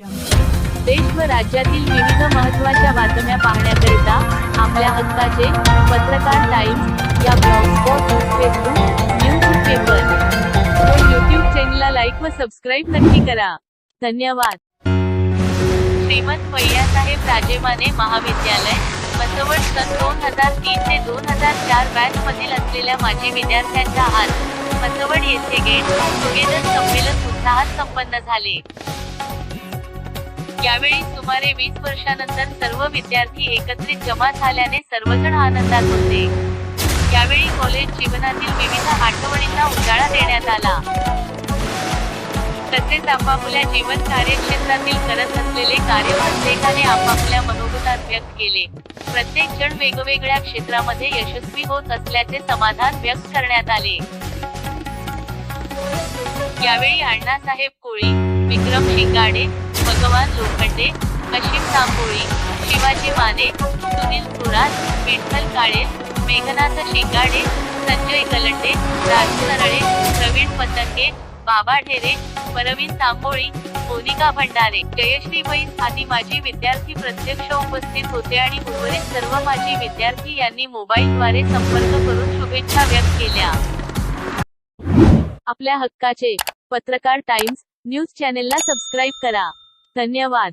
देश व राज्यातील विविध महत्त्वाच्या बातम्या पाहण्याकरिता आपल्या हक्काचे पत्रकार टाइम्स या ब्लॉगस्पॉट फेसबुक न्यूज पेपर. व यूट्यूब चॅनलला लाईक व सबस्क्राईब नक्की करा. धन्यवाद. श्रीमंत भैयासाहेब राजेमाने महाविद्यालय बसवड सन दोन हजार तीन ते दोन हजार चार बॅच मधील असलेल्या माजी विद्यार्थ्यांच्या आज बसवड येथे गेट टुगेदर संमेलन उत्साहात संपन्न झाले. यावेळी सुमारे वीस वर्षानंतर सर्व विद्यार्थी एकत्रित जमा झाल्याने सर्वजण आनंदात होते. यावेळी कॉलेज जीवनातील विविध आठवणींना उजाळा देण्यात आला. तसेच आपापल्या जीवन कार्यक्षेत्रातील करत असलेले कार्य प्रत्येकाने आपापल्या मनोगतात व्यक्त केले. प्रत्येक जण वेगवेगळ्या क्षेत्रामध्ये यशस्वी होत असल्याचे समाधान व्यक्त करण्यात आले. यावेळी अण्णासाहेब कोळी विक्रम शिंगाडे भगवान लोखंडे अशिम तांबोळी शिवाजी माने सुनील थोरात विठ्ठल काळे मेघनाथ शेंगाडे संजय कलंडे राजू नरळे प्रवीण पतंगे बाबा ढेरे परवीन तांबोळी मोनिका भंडारे. जयश्री बैस आदी माजी विद्यार्थी प्रत्यक्ष उपस्थित होते आणि उर्वरित सर्व माजी विद्यार्थी यांनी मोबाईलद्वारे संपर्क करून शुभेच्छा व्यक्त केल्या. आपल्या हक्काचे पत्रकार टाइम्स न्यूज चॅनेलला सबस्क्राईब करा. धन्यवाद.